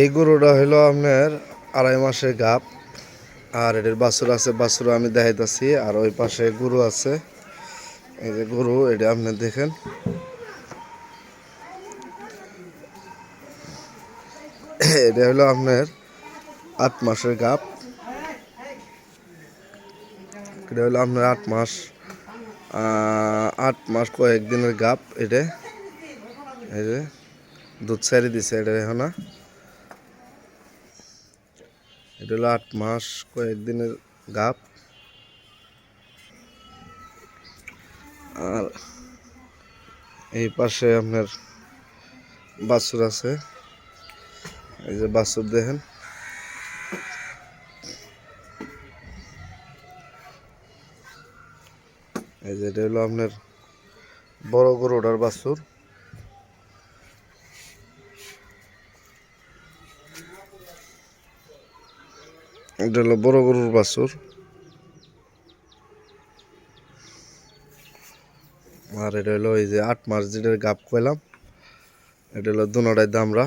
এই গরুটা হলো আপনার আড়াই মাসের গাপ, আর এটার বাছুর আছে বাছুর আমি দেখাইতেছি, আর ওই পাশে গরু আছে। এই যে গরু, এটা আপনি দেখেন। এটা হলো আপনার আট মাসের গাপ। এটা হলো আপনার আট মাস আট মাস কয়েকদিনের গাপ এটা। এই যে। দুধ ছাড়ি দিছে এটা এখন এটা হলো আট মাস কয়েকদিনের গাপ। আর এই পাশে আপনার বাছুর আছে। এই যে বাছুর দেখেন। এই যে এটা হলো আপনার বড় গরুটার বাছুর। এটা হলো বড় গরুর বাছুর আর এটা হলো এই যে আট মাস যেটার গাপ কইলাম, এটা হলো দুটাই দামরা